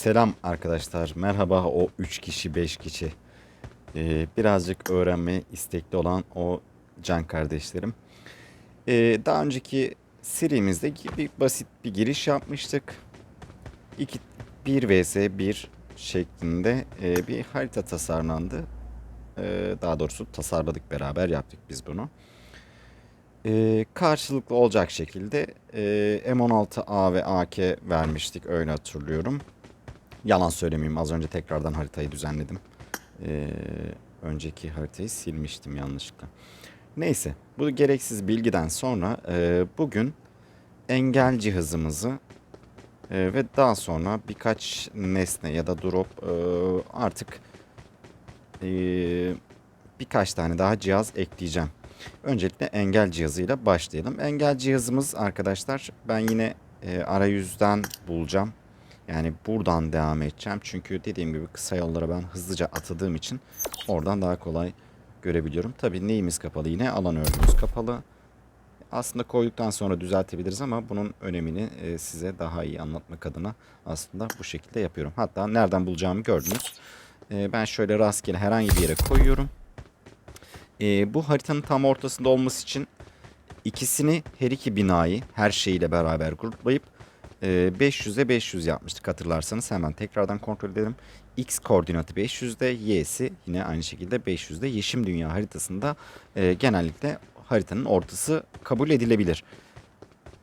Selam arkadaşlar. Merhaba o 3 kişi 5 kişi. Ee, birazcık öğrenmeye istekli olan o can kardeşlerim. Ee, daha önceki serimizde bir basit bir giriş yapmıştık. 2 1 vs 1 şeklinde e, bir harita tasarlandı. Ee, daha doğrusu tasarladık beraber yaptık biz bunu. Ee, karşılıklı olacak şekilde e, M16A ve AK vermiştik öyle hatırlıyorum. Yalan söylemeyeyim az önce tekrardan haritayı düzenledim. Ee, önceki haritayı silmiştim yanlışlıkla. Neyse bu gereksiz bilgiden sonra e, bugün engel cihazımızı e, ve daha sonra birkaç nesne ya da drop e, artık e, birkaç tane daha cihaz ekleyeceğim. Öncelikle engel cihazıyla başlayalım. Engel cihazımız arkadaşlar ben yine e, arayüzden bulacağım. Yani buradan devam edeceğim. Çünkü dediğim gibi kısa yollara ben hızlıca atadığım için oradan daha kolay görebiliyorum. Tabii neyimiz kapalı yine alan örgümüz kapalı. Aslında koyduktan sonra düzeltebiliriz ama bunun önemini e, size daha iyi anlatmak adına aslında bu şekilde yapıyorum. Hatta nereden bulacağımı gördünüz. E, ben şöyle rastgele herhangi bir yere koyuyorum. E, bu haritanın tam ortasında olması için ikisini her iki binayı her şeyiyle beraber gruplayıp 500'e 500 yapmıştık hatırlarsanız hemen tekrardan kontrol edelim. X koordinatı 500'de, Y'si yine aynı şekilde 500'de. Yeşim Dünya haritasında e, genellikle haritanın ortası kabul edilebilir.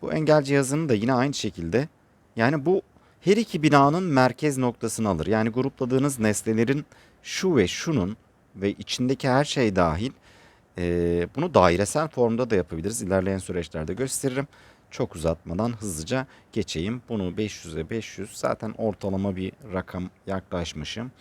Bu engel cihazını da yine aynı şekilde yani bu her iki binanın merkez noktasını alır. Yani grupladığınız nesnelerin şu ve şunun ve içindeki her şey dahil e, bunu dairesel formda da yapabiliriz. İlerleyen süreçlerde gösteririm. Çok uzatmadan hızlıca geçeyim. Bunu 500'e 500 zaten ortalama bir rakam yaklaşmışım.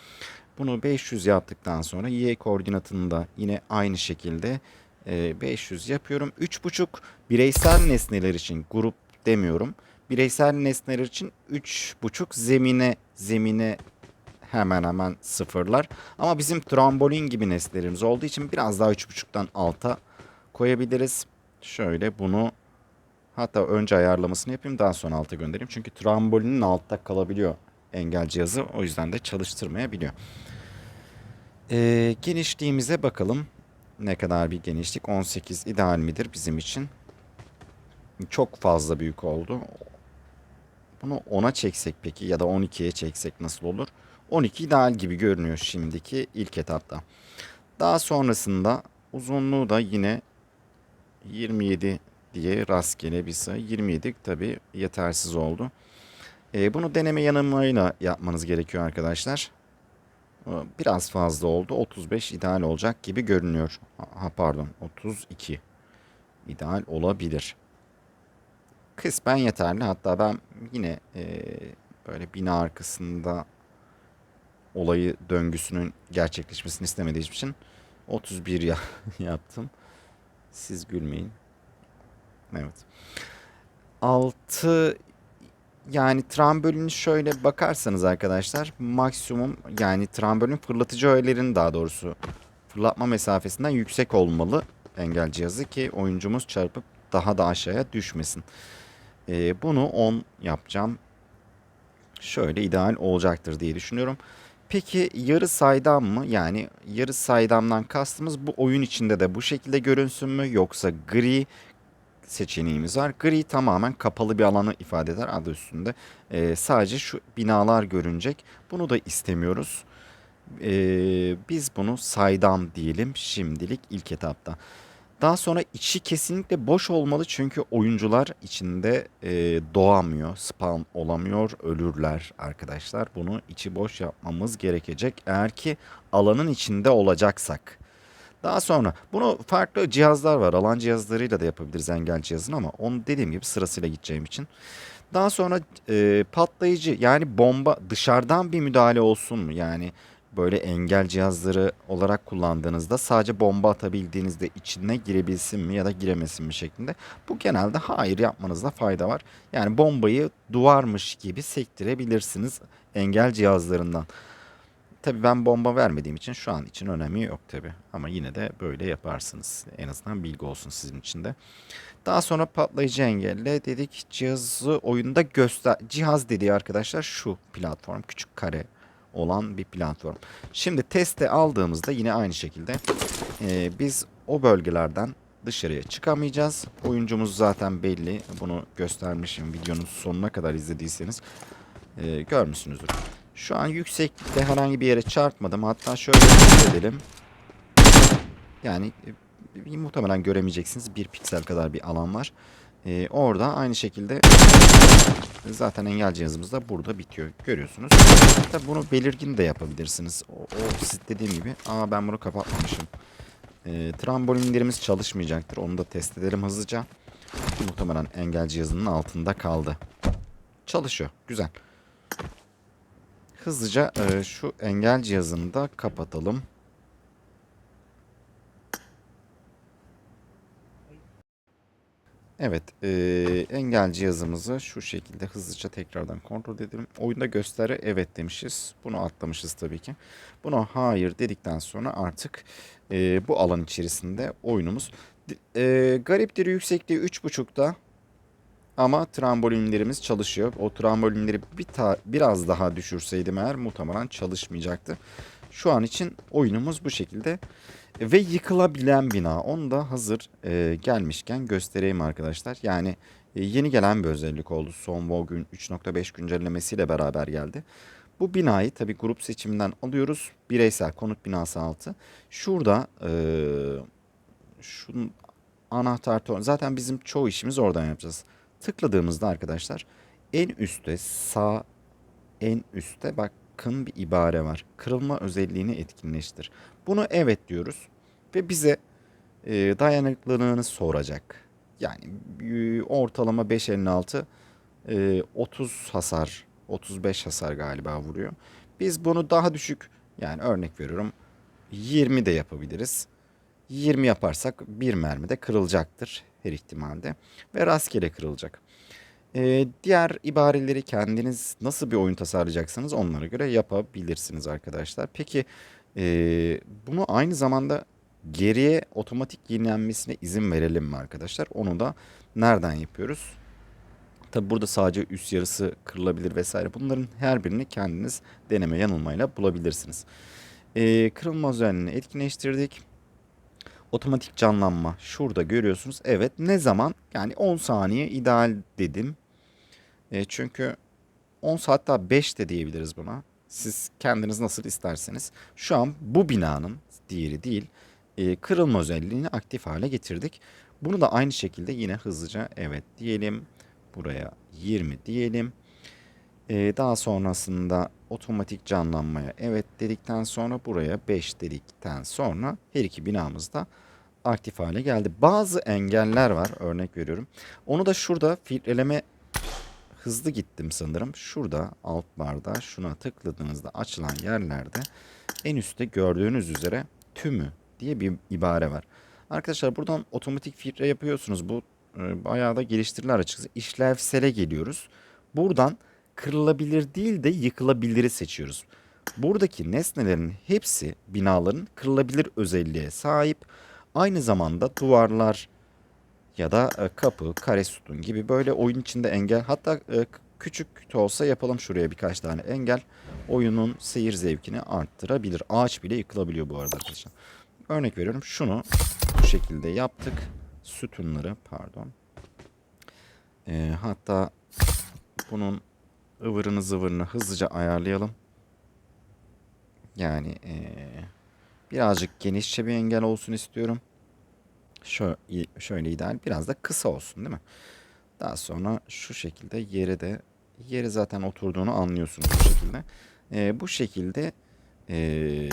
Bunu 500 yaptıktan sonra y koordinatını da yine aynı şekilde e, 500 yapıyorum. 3.5 bireysel nesneler için grup demiyorum. Bireysel nesneler için 3.5 zemine zemine hemen hemen sıfırlar. Ama bizim trambolin gibi nesnelerimiz olduğu için biraz daha 3.5'tan alta koyabiliriz. Şöyle bunu hatta önce ayarlamasını yapayım daha sonra alta göndereyim. Çünkü trambolinin altta kalabiliyor engel cihazı. O yüzden de çalıştırmayabiliyor. Ee, genişliğimize bakalım. Ne kadar bir genişlik? 18 ideal midir bizim için? Çok fazla büyük oldu. Bunu 10'a çeksek peki ya da 12'ye çeksek nasıl olur? 12 ideal gibi görünüyor şimdiki ilk etapta. Daha sonrasında uzunluğu da yine 27 diye rastgele bir sayı. 27 tabi yetersiz oldu. Ee, bunu deneme yanılmayla yapmanız gerekiyor arkadaşlar. Ee, Biraz fazla oldu. 35 ideal olacak gibi görünüyor. Ha, pardon 32 ideal olabilir. Kısmen yeterli. Hatta ben yine e, böyle bina arkasında olayı döngüsünün gerçekleşmesini istemediğim için 31 ya yaptım. Siz gülmeyin. Evet. 6 yani trambolini şöyle bakarsanız arkadaşlar maksimum yani trambolin fırlatıcı öğelerin daha doğrusu fırlatma mesafesinden yüksek olmalı engel cihazı ki oyuncumuz çarpıp daha da aşağıya düşmesin. Ee, bunu 10 yapacağım. Şöyle ideal olacaktır diye düşünüyorum. Peki yarı saydam mı? Yani yarı saydamdan kastımız bu oyun içinde de bu şekilde görünsün mü? Yoksa gri seçeneğimiz var. Gri tamamen kapalı bir alanı ifade eder adı üstünde. Ee, sadece şu binalar görünecek. Bunu da istemiyoruz. Ee, biz bunu saydam diyelim şimdilik ilk etapta. Daha sonra içi kesinlikle boş olmalı çünkü oyuncular içinde e, doğamıyor, spawn olamıyor, ölürler arkadaşlar. Bunu içi boş yapmamız gerekecek eğer ki alanın içinde olacaksak. Daha sonra bunu farklı cihazlar var. Alan cihazlarıyla da yapabiliriz engel cihazını ama onu dediğim gibi sırasıyla gideceğim için. Daha sonra e, patlayıcı yani bomba dışarıdan bir müdahale olsun mu? Yani böyle engel cihazları olarak kullandığınızda sadece bomba atabildiğinizde içine girebilsin mi ya da giremesin mi şeklinde. Bu genelde hayır yapmanızda fayda var. Yani bombayı duvarmış gibi sektirebilirsiniz engel cihazlarından. Tabii ben bomba vermediğim için şu an için önemi yok tabii. Ama yine de böyle yaparsınız. En azından bilgi olsun sizin için de. Daha sonra patlayıcı engelle dedik cihazı oyunda göster. Cihaz dediği arkadaşlar şu platform küçük kare olan bir platform. Şimdi teste aldığımızda yine aynı şekilde e, biz o bölgelerden dışarıya çıkamayacağız. Oyuncumuz zaten belli. Bunu göstermişim videonun sonuna kadar izlediyseniz e, görmüşsünüzdür. Şu an yükseklikte herhangi bir yere çarpmadım. Hatta şöyle edelim. Yani e, muhtemelen göremeyeceksiniz. Bir piksel kadar bir alan var. E, orada aynı şekilde zaten engel cihazımız da burada bitiyor. Görüyorsunuz. Tabi bunu belirgin de yapabilirsiniz. O, o dediğim gibi. Aa ben bunu kapatmamışım. E, trambolinlerimiz çalışmayacaktır. Onu da test edelim hızlıca. Muhtemelen engel cihazının altında kaldı. Çalışıyor. Güzel. Hızlıca e, şu engel cihazını da kapatalım. Evet, e, engel cihazımızı şu şekilde hızlıca tekrardan kontrol edelim. Oyunda gösteri evet demişiz. Bunu atlamışız tabii ki. Buna hayır dedikten sonra artık e, bu alan içerisinde oyunumuz. E, gariptir yüksekliği 3.5'da ama trambolinlerimiz çalışıyor. O trambolinleri bir ta- biraz daha düşürseydim eğer muhtemelen çalışmayacaktı. Şu an için oyunumuz bu şekilde. Ve yıkılabilen bina. Onu da hazır e, gelmişken göstereyim arkadaşlar. Yani e, yeni gelen bir özellik oldu. Son Vogue'un 3.5 güncellemesiyle beraber geldi. Bu binayı tabi grup seçiminden alıyoruz. Bireysel konut binası altı. Şurada e, şunun anahtar. Zaten bizim çoğu işimiz oradan yapacağız. Tıkladığımızda arkadaşlar en üstte sağ en üstte bakın bir ibare var. Kırılma özelliğini etkinleştir. Bunu evet diyoruz ve bize e, dayanıklılığını soracak. Yani e, ortalama 5.56 e, 30 hasar 35 hasar galiba vuruyor. Biz bunu daha düşük yani örnek veriyorum 20 de yapabiliriz. 20 yaparsak bir mermide kırılacaktır her ihtimalde ve rastgele kırılacak. Ee, diğer ibareleri kendiniz nasıl bir oyun tasarlayacaksınız onlara göre yapabilirsiniz arkadaşlar. Peki e, bunu aynı zamanda geriye otomatik yenilenmesine izin verelim mi arkadaşlar? Onu da nereden yapıyoruz? Tabi burada sadece üst yarısı kırılabilir vesaire. Bunların her birini kendiniz deneme yanılmayla bulabilirsiniz. Ee, kırılma özelliğini etkinleştirdik. Otomatik canlanma şurada görüyorsunuz. Evet ne zaman? Yani 10 saniye ideal dedim. E, çünkü 10 hatta 5 de diyebiliriz buna. Siz kendiniz nasıl isterseniz. Şu an bu binanın diğeri değil e, kırılma özelliğini aktif hale getirdik. Bunu da aynı şekilde yine hızlıca evet diyelim. Buraya 20 diyelim. E, daha sonrasında otomatik canlanmaya evet dedikten sonra buraya 5 dedikten sonra her iki binamız da aktif hale geldi. Bazı engeller var örnek veriyorum. Onu da şurada filtreleme hızlı gittim sanırım. Şurada alt barda şuna tıkladığınızda açılan yerlerde en üstte gördüğünüz üzere tümü diye bir ibare var. Arkadaşlar buradan otomatik filtre yapıyorsunuz. Bu e, bayağı da geliştiriler açıkçası. İşlevsele geliyoruz. Buradan kırılabilir değil de yıkılabiliri seçiyoruz. Buradaki nesnelerin hepsi binaların kırılabilir özelliğe sahip. Aynı zamanda duvarlar ya da e, kapı, kare sütun gibi böyle oyun içinde engel hatta e, küçük de olsa yapalım şuraya birkaç tane engel oyunun seyir zevkini arttırabilir. Ağaç bile yıkılabiliyor bu arada arkadaşlar. Örnek veriyorum şunu bu şekilde yaptık. Sütunları pardon. E, hatta bunun ıvırını zıvırını hızlıca ayarlayalım. Yani e, birazcık genişçe bir engel olsun istiyorum. Şöyle, şöyle ideal biraz da kısa olsun değil mi? Daha sonra şu şekilde yere de yeri zaten oturduğunu anlıyorsunuz bu şekilde. E, bu şekilde e,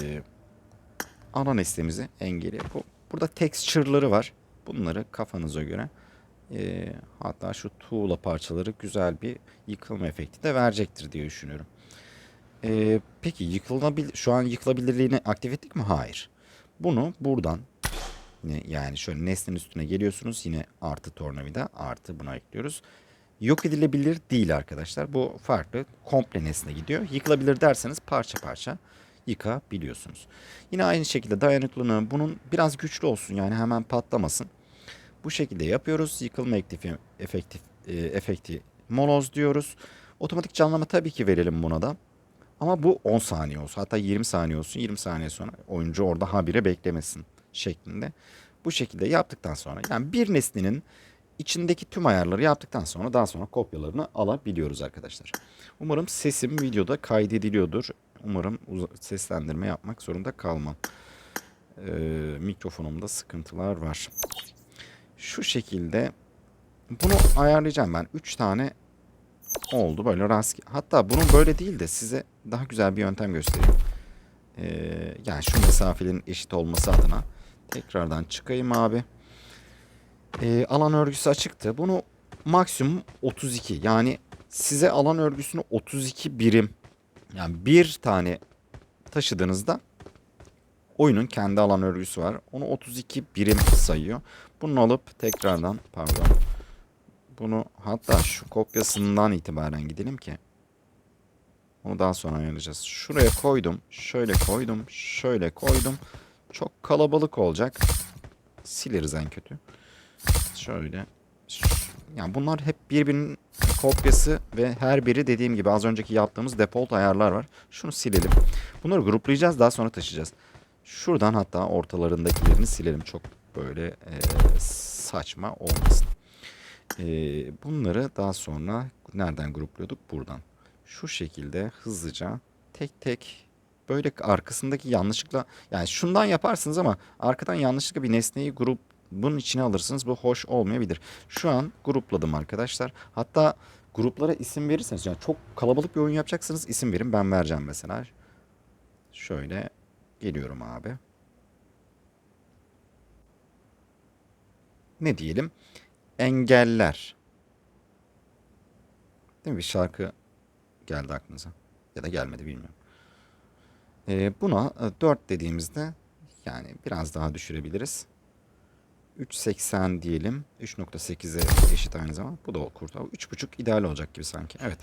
ana nesnemizi engeli. Bu, burada texture'ları var. Bunları kafanıza göre e, hatta şu tuğla parçaları güzel bir yıkılma efekti de verecektir diye düşünüyorum. E, peki yıkılabil şu an yıkılabilirliğini aktif ettik mi? Hayır. Bunu buradan yani şöyle nesnenin üstüne geliyorsunuz. Yine artı tornavida artı buna ekliyoruz. Yok edilebilir değil arkadaşlar. Bu farklı. Komple nesne gidiyor. Yıkılabilir derseniz parça parça yıkabiliyorsunuz. Yine aynı şekilde dayanıklılığı bunun biraz güçlü olsun yani hemen patlamasın. Bu şekilde yapıyoruz. Yıkılma efekti, efektif, e, efekti moloz diyoruz. Otomatik canlama tabii ki verelim buna da. Ama bu 10 saniye olsun. Hatta 20 saniye olsun. 20 saniye sonra oyuncu orada habire beklemesin şeklinde. Bu şekilde yaptıktan sonra yani bir nesnenin içindeki tüm ayarları yaptıktan sonra daha sonra kopyalarını alabiliyoruz arkadaşlar. Umarım sesim videoda kaydediliyordur. Umarım seslendirme yapmak zorunda kalmam. Ee, mikrofonumda sıkıntılar var. Şu şekilde bunu ayarlayacağım ben. 3 tane oldu böyle rastgele. Hatta bunun böyle değil de size daha güzel bir yöntem göstereyim. Ee, yani şu mesafelerin eşit olması adına tekrardan çıkayım abi. Ee, alan örgüsü açıktı. Bunu maksimum 32 yani size alan örgüsünü 32 birim yani bir tane taşıdığınızda oyunun kendi alan örgüsü var. Onu 32 birim sayıyor. Bunu alıp tekrardan pardon bunu hatta şu kopyasından itibaren gidelim ki onu daha sonra ayarlayacağız. Şuraya koydum. Şöyle koydum. Şöyle koydum. Çok kalabalık olacak. Sileriz en kötü. Şöyle. Yani bunlar hep birbirinin kopyası ve her biri dediğim gibi az önceki yaptığımız default ayarlar var. Şunu silelim. Bunları gruplayacağız daha sonra taşıyacağız. Şuradan hatta ortalarındakilerini silelim. Çok böyle e, saçma olmasın. E, bunları daha sonra nereden grupluyorduk? Buradan. Şu şekilde hızlıca tek tek böyle arkasındaki yanlışlıkla yani şundan yaparsınız ama arkadan yanlışlıkla bir nesneyi grup bunun içine alırsınız. Bu hoş olmayabilir. Şu an grupladım arkadaşlar. Hatta gruplara isim verirseniz yani çok kalabalık bir oyun yapacaksınız isim verin ben vereceğim mesela. Şöyle geliyorum abi. Ne diyelim? Engeller. Değil mi? Bir şarkı geldi aklınıza. Ya da gelmedi bilmiyorum. Ee, buna e, 4 dediğimizde yani biraz daha düşürebiliriz. 3.80 diyelim. 3.8'e eşit aynı zamanda. Bu da o kurtar. 3.5 ideal olacak gibi sanki. Evet.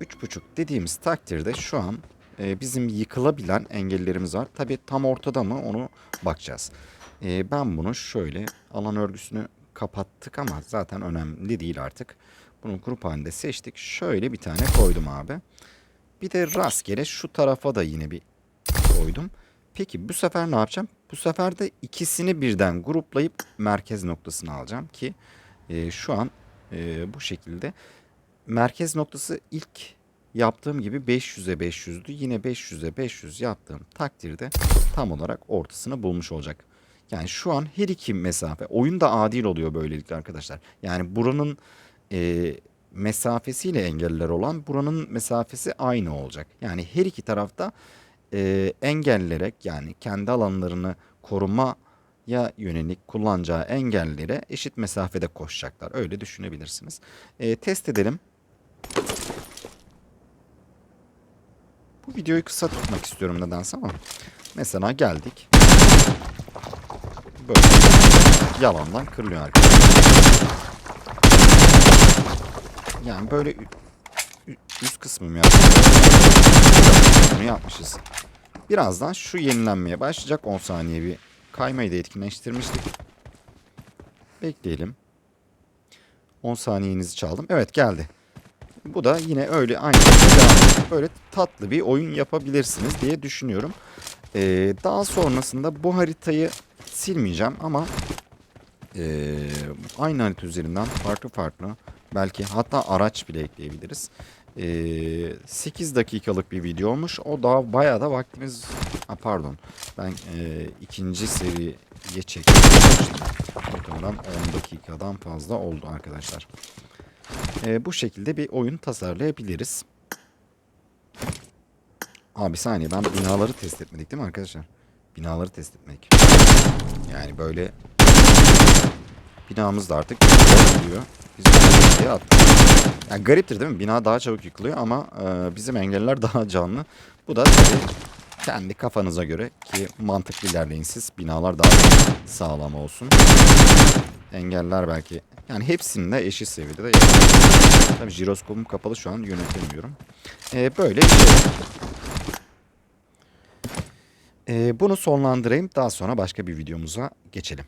3.5 dediğimiz takdirde şu an e, bizim yıkılabilen engellerimiz var. Tabi tam ortada mı onu bakacağız. E, ben bunu şöyle alan örgüsünü kapattık ama zaten önemli değil artık. Bunu grup halinde seçtik. Şöyle bir tane koydum abi. Bir de rastgele şu tarafa da yine bir koydum. Peki bu sefer ne yapacağım? Bu sefer de ikisini birden gruplayıp merkez noktasını alacağım ki e, şu an e, bu şekilde merkez noktası ilk yaptığım gibi 500'e 500'dü. Yine 500'e 500 yaptığım takdirde tam olarak ortasını bulmuş olacak. Yani şu an her iki mesafe oyun da adil oluyor böylelikle arkadaşlar. Yani buranın e, mesafesiyle engeller olan buranın mesafesi aynı olacak. Yani her iki tarafta e, engellerek yani kendi alanlarını korumaya yönelik kullanacağı engellere eşit mesafede koşacaklar. Öyle düşünebilirsiniz. E, test edelim. Bu videoyu kısa tutmak istiyorum nedense ama mesela geldik. Böyle yalandan kırılıyor arkadaşlar. Yani böyle üst kısmım ya. Bunu yapmışız. Birazdan şu yenilenmeye başlayacak 10 saniye bir kaymayı da etkinleştirmiştik. Bekleyelim. 10 saniyenizi çaldım. Evet geldi. Bu da yine öyle aynı. Böyle tatlı bir oyun yapabilirsiniz diye düşünüyorum. Ee, daha sonrasında bu haritayı silmeyeceğim ama ee, aynı harita üzerinden farklı farklı belki hatta araç bile ekleyebiliriz. Ee, 8 dakikalık bir video olmuş. O da bayağı da vaktimiz... Ha, pardon. Ben ee, ikinci seriye çektim. Muhtemelen 10 dakikadan fazla oldu arkadaşlar. Ee, bu şekilde bir oyun tasarlayabiliriz. Abi saniye ben binaları test etmedik değil mi arkadaşlar? Binaları test etmedik. Yani böyle binamız da artık yıkılıyor. Biz diye attık. Yani gariptir değil mi? Bina daha çabuk yıkılıyor ama e, bizim engeller daha canlı. Bu da tabii kendi kafanıza göre ki mantıklı ilerleyin siz. Binalar daha sağlam olsun. Engeller belki yani hepsinin de eşit seviyede de Tabii jiroskopum kapalı şu an yönetemiyorum. E, böyle bir şey. Ee, bunu sonlandırayım. Daha sonra başka bir videomuza geçelim.